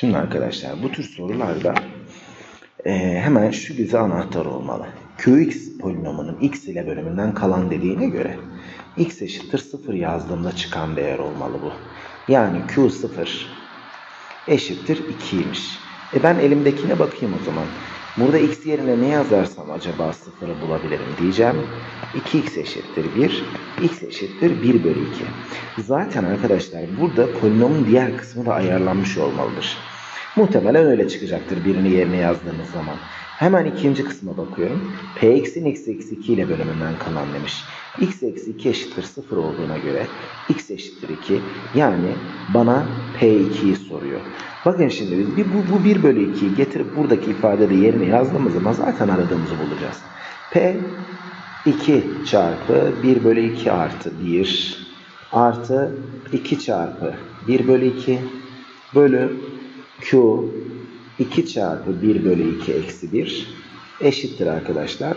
Şimdi arkadaşlar bu tür sorularda eee, hemen şu bize anahtar olmalı. Qx polinomunun x ile bölümünden kalan dediğine göre x eşittir 0 yazdığımda çıkan değer olmalı bu. Yani Q0 eşittir 2'ymiş. E ben elimdekine bakayım o zaman. Burada x yerine ne yazarsam acaba sıfırı bulabilirim diyeceğim. 2x eşittir 1, x eşittir 1 bölü 2. Zaten arkadaşlar burada polinomun diğer kısmı da ayarlanmış olmalıdır. Muhtemelen öyle çıkacaktır birini yerine yazdığınız zaman. Hemen ikinci kısma bakıyorum. Px'in x eksi 2 ile bölümünden kalan demiş. x eksi 2 eşittir 0 olduğuna göre x eşittir 2. Yani bana P2'yi soruyor. Bakın şimdi biz bu, bu 1 bölü 2'yi getirip buradaki ifadede yerine yazdığımız zaman zaten aradığımızı bulacağız. P 2 çarpı 1 bölü 2 artı 1 artı 2 çarpı 1 bölü 2 bölü Q 2 çarpı 1 bölü 2 eksi 1 eşittir arkadaşlar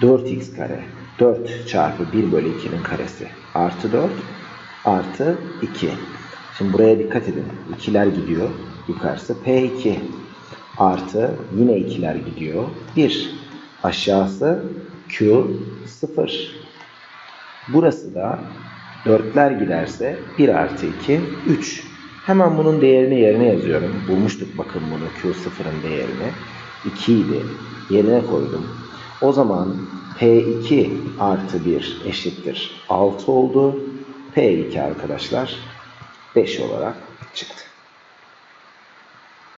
4x kare. 4 çarpı 1 bölü 2'nin karesi artı 4 artı 2. Şimdi buraya dikkat edin. 2'ler gidiyor. Yukarısı P2 artı yine 2'ler gidiyor. 1 aşağısı Q 0. Burası da 4'ler giderse 1 artı 2 3. Hemen bunun değerini yerine yazıyorum. Bulmuştuk bakın bunu Q0'ın değerini. 2 idi. Yerine koydum. O zaman P2 artı 1 eşittir 6 oldu. P2 arkadaşlar 5 olarak çıktı.